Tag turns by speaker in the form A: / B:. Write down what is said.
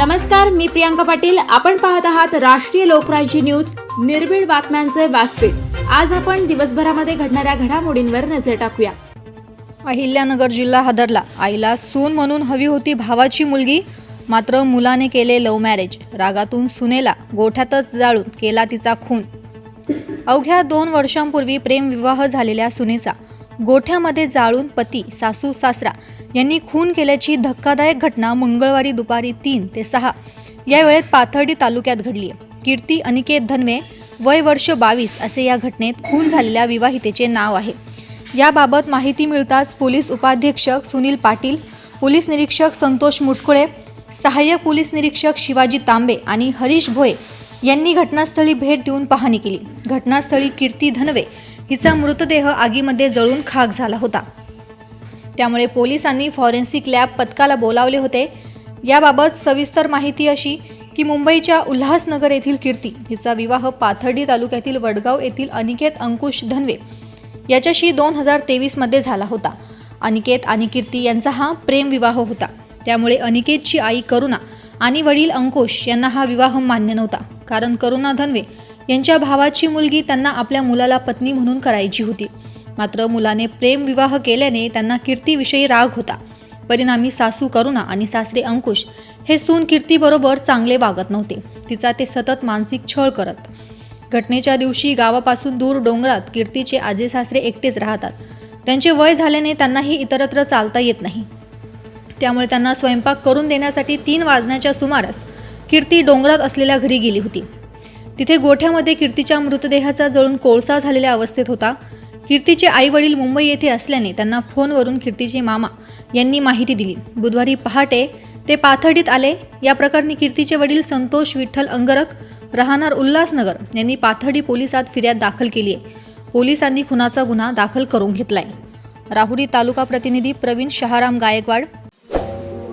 A: नमस्कार मी प्रियांका पाटील. आपण पाहत आहात राष्ट्रीय लोकराज्य न्यूज. निर्भीड बातम्यांचे व्यासपीठ. आज आपण दिवसभरामध्ये घडणाऱ्या घडामोडींवर नजर टाकूया.
B: अहिल्यानगर जिल्हा हादरला. आईला सून म्हणून हवी होती भावाची मुलगी. मात्र मुलाने केले लव्ह मॅरेज. रागातून सुनेला गोठ्यातच जाळून केला तिचा खून. अवघ्या दोन वर्षांपूर्वी प्रेमविवाह झालेल्या सुनेचा. गोठ्यामध्ये जाळून पती सासू सासरा यांनी खून केल्याची धक्कादायक घटना मंगळवारी दुपारी तीन ते सहा या वेळेत पाथर्डी तालुक्यात घडली कीर्ती अनिकेत धनवे वय वर्ष बावीस असे या घटनेत खून झालेल्या विवाहितेचे नाव आहे. याबाबत माहिती मिळताच पोलीस उपाधीक्षक सुनील पाटील पोलीस निरीक्षक संतोष मुटकुळे सहाय्यक पोलीस निरीक्षक शिवाजी तांबे आणि हरीश भोये यांनी घटनास्थळी भेट देऊन पाहणी केली. घटनास्थळी कीर्ती धनवे हिचा मृतदेह आगीमध्ये जळून खाक झाला होता. त्यामुळे पोलिसांनी फॉरेन्सिक लॅब पथकाला बोलावले होते. याबाबत सविस्तर माहिती अशी की मुंबईच्या उल्हासनगर येथील कीर्ती हिचा विवाह पाथर्डी तालुक्यातील वडगाव येथील अनिकेत अंकुश धनवे याच्याशी दोन हजार तेवीसमध्ये झाला होता. अनिकेत आणि कीर्ती यांचा हा प्रेमविवाह होता. त्यामुळे अनिकेतची आई करुणा आणि वडील अंकुश यांना हा विवाह मान्य नव्हता. कारण करुणा धनवे यांच्या भावाची मुलगी त्यांना आपल्या मुलाला पत्नी म्हणून करायची होती. मात्र मुलाने प्रेमविवाह केल्याने त्यांना कीर्तीविषयी राग होता. परिणामी सासू करुणा आणि सासरे अंकुश हे सून कीर्तीबरोबर चांगले वागत नव्हते. तिचा ते सतत मानसिक छळ करत. घटनेच्या दिवशी गावापासून दूर डोंगरात कीर्तीचे आजे सासरे एकटेच राहतात. त्यांचे वय झाल्याने त्यांनाही इतरत्र चालता येत नाही. त्यामुळे त्यांना स्वयंपाक करून देण्यासाठी तीन वाजण्याच्या सुमारास कीर्ती डोंगरात असलेल्या घरी गेली होती. तिथे गोठ्यामध्ये कीर्तीच्या मृतदेहाचा जळून कोळसा झालेल्या अवस्थेत होता. कीर्तीचे आई वडील मुंबई येथे असल्याने त्यांना फोनवरून कीर्तीचे मामा यांनी माहिती दिली. बुधवारी पहाटे ते पाथर्डीत आले. या प्रकरणी कीर्तीचे वडील संतोष विठ्ठल अंगरक राहणार उल्हासनगर यांनी पाथर्डी पोलिसात फिर्याद दाखल केली आहे पोलिसांनी खुनाचा गुन्हा दाखल करून घेतलाय. राहुरी तालुका प्रतिनिधी प्रवीण शहाराम गायकवाड